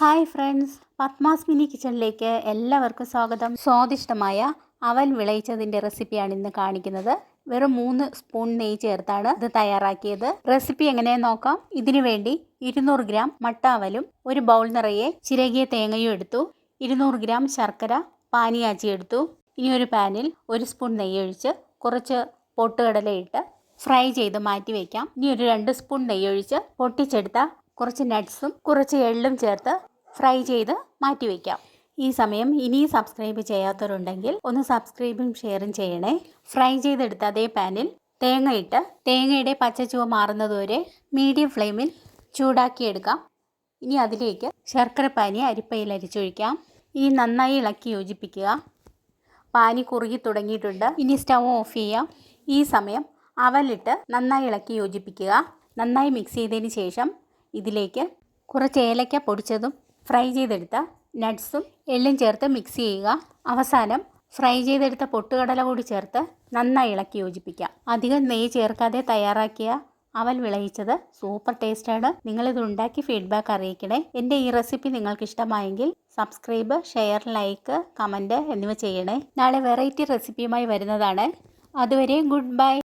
Hi friends Padmas mini കിച്ചണിലേക്ക് എല്ലാവർക്കും സ്വാഗതം. സ്വാദിഷ്ടമായ അവൽ വിളയിച്ചതിന്റെ റെസിപ്പിയാണ് ഇന്ന് കാണിക്കുന്നത്. വെറും മൂന്ന് സ്പൂൺ നെയ്യ് ചേർത്താണ് ഇത് തയ്യാറാക്കിയത്. റെസിപ്പി എങ്ങനെയെന്ന് നോക്കാം. ഇതിനു വേണ്ടി ഇരുന്നൂറ് ഗ്രാം മട്ട അവലും ഒരു ബൗൾ നിറയെ ചിരകിയ തേങ്ങയും എടുത്തു ഇരുന്നൂറ് ഗ്രാം ശർക്കര പാനിയാച്ചി എടുത്തു. ഇനി ഒരു പാനിൽ ഒരു സ്പൂൺ നെയ്യ് ഒഴിച്ച് കുറച്ച് പൊട്ടുകടലയിട്ട് ഫ്രൈ ചെയ്ത് മാറ്റി വയ്ക്കാം ഇനി ഒരു രണ്ട് സ്പൂൺ നെയ്യ് ഒഴിച്ച് പൊട്ടിച്ചെടുത്ത കുറച്ച് നട്ട്സും കുറച്ച് എള്ളും ചേർത്ത് ഫ്രൈ ചെയ്ത് മാറ്റി വയ്ക്കാം ഈ സമയം ഇനി സബ്സ്ക്രൈബ് ചെയ്യാത്തവരുണ്ടെങ്കിൽ ഒന്ന് സബ്സ്ക്രൈബും ഷെയറും ചെയ്യണേ. ഫ്രൈ ചെയ്തെടുത്ത അതേ പാനിൽ തേങ്ങയിട്ട് തേങ്ങയുടെ പച്ചച്ചുവ മാറുന്നതുവരെ മീഡിയം ഫ്ലെയിമിൽ ചൂടാക്കിയെടുക്കാം ഇനി അതിലേക്ക് ശർക്കര പാനി അരിപ്പയിൽ അരിച്ചൊഴിക്കാം. ഇനി നന്നായി ഇളക്കി യോജിപ്പിക്കുക. പാനി കുറുകി തുടങ്ങിയിട്ടുണ്ട്. ഇനി സ്റ്റൗ ഓഫ് ചെയ്യാം. ഈ സമയം അവലിട്ട് നന്നായി ഇളക്കി യോജിപ്പിക്കുക. നന്നായി മിക്സ് ചെയ്തതിന് ശേഷം ഇതിലേക്ക് കുറച്ച് ഏലക്ക പൊടിച്ചതും ഫ്രൈ ചെയ്തെടുത്ത നട്ട്സും എള്ളും ചേർത്ത് മിക്സ് ചെയ്യുക. അവസാനം ഫ്രൈ ചെയ്തെടുത്ത പൊട്ടുകടല കൂടി ചേർത്ത് നന്നായി ഇളക്കി യോജിപ്പിക്കാം അധികം നെയ്യ് ചേർക്കാതെ തയ്യാറാക്കിയ അവൽ വിളയിച്ചത് സൂപ്പർ ടേസ്റ്റാണ് നിങ്ങളിത് ഉണ്ടാക്കി ഫീഡ്ബാക്ക് അറിയിക്കണേ. എന്റെ ഈ റെസിപ്പി നിങ്ങൾക്ക് ഇഷ്ടമായെങ്കിൽ സബ്സ്ക്രൈബ് ഷെയർ ലൈക്ക് കമന്റ് എന്നിവ ചെയ്യണേ. നാളെ വെറൈറ്റി റെസിപ്പിയുമായി വരുന്നതാണ്. അതുവരെ ഗുഡ് ബൈ